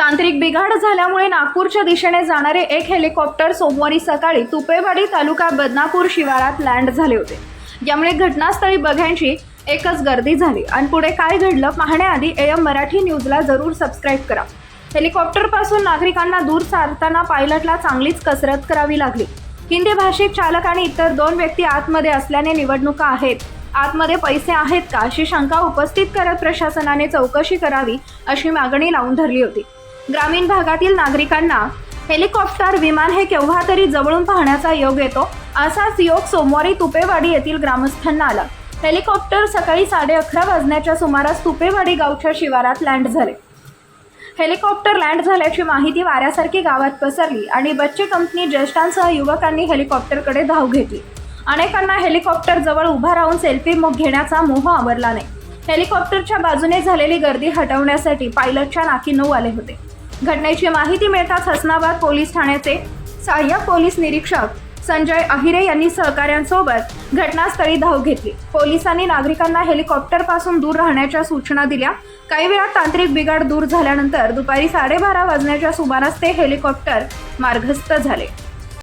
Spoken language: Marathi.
तांत्रिक बिघाड झाल्यामुळे नागपूरच्या दिशेने जाणारे एक हेलिकॉप्टर सोमवारी सकाळी तुपेवाडी तालुका बदनापूर शिवारात लँड झाले होते. यामुळे घटनास्थळी बघ्यांची एकच गर्दी झाली. आणि पुढे काय घडलं पाहण्याआधी एम मराठी न्यूजला जरूर सबस्क्राईब करा. हेलिकॉप्टरपासून नागरिकांना दूर सारताना पायलटला चांगलीच कसरत करावी लागली. हिंदी भाषिक चालक आणि इतर दोन व्यक्ती आतमध्ये असल्याने निवडणुका आहेत. आतमध्ये पैसे आहेत का अशी शंका उपस्थित करत प्रशासनाने चौकशी करावी अशी मागणी लावून धरली होती. ग्रामीण भागातील नागरिकांना हेलिकॉप्टर विमान हे केव्हा तरी जवळून पाहण्याचा योग येतो असाच योग सोमवारी तुपेवाडी येथील ग्रामस्थांना आला. हेलिकॉप्टर सकाळी साडे अकरा वाजण्याच्या सुमारास तुपेवाडी गावच्या शिवारात लँड झाले. हेलिकॉप्टर लँड झाल्याची माहिती वाऱ्यासारखी गावात पसरली आणि बच्चे कंपनी ज्येष्ठांसह युवकांनी हेलिकॉप्टरकडे धाव घेतली. अनेकांना हेलिकॉप्टर जवळ उभा राहून सेल्फी मग घेण्याचा मोह आवरला नाही. हेलिकॉप्टरच्या बाजूने झालेली गर्दी हटवण्यासाठी पायलटच्या नाकी नऊ आले होते. घटनेची माहिती मिळताच हसनाबाद पोलीस ठाण्याचे सहाय्यक पोलीस निरीक्षक संजय अहिरे यांनी सहकाऱ्यांसोबत घटनास्थळी धाव घेतली. पोलिसांनी नागरिकांना हेलिकॉप्टरपासून दूर राहण्याच्या सूचना दिल्या. काही वेळात तांत्रिक बिघाड दूर झाल्यानंतर दुपारी साडेबारा वाजण्याच्या सुमारास ते हेलिकॉप्टर मार्गस्थ झाले.